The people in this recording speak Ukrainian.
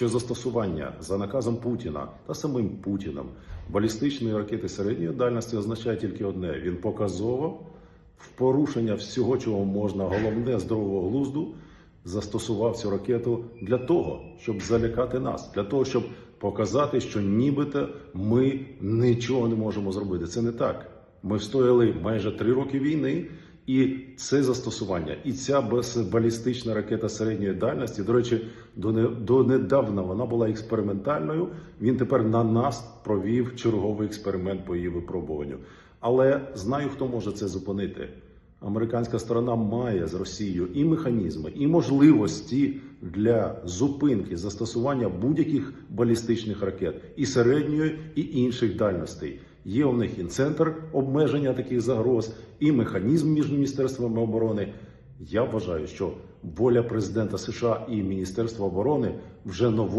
що застосування за наказом Путіна та самим Путіним балістичної ракети середньої дальності означає тільки одне: він показово в порушення всього, чого можна, головне здорового глузду, застосував цю ракету для того, щоб залякати нас, для того, щоб показати, що нібито ми нічого не можемо зробити. Це не так. Ми встояли майже три роки війни, і це застосування, і ця балістична ракета середньої дальності, до речі, до не вона була експериментальною. Він тепер на нас провів черговий експеримент по її випробуванню. Але знаю, хто може це зупинити. Американська сторона має з Росією і механізми, і можливості для зупинки застосування будь-яких балістичних ракет і середньої, і інших дальностей. Є у них і центр обмеження таких загроз, і механізм між міністерствами оборони. Я вважаю, що воля президента США і Міністерства оборони вже нову.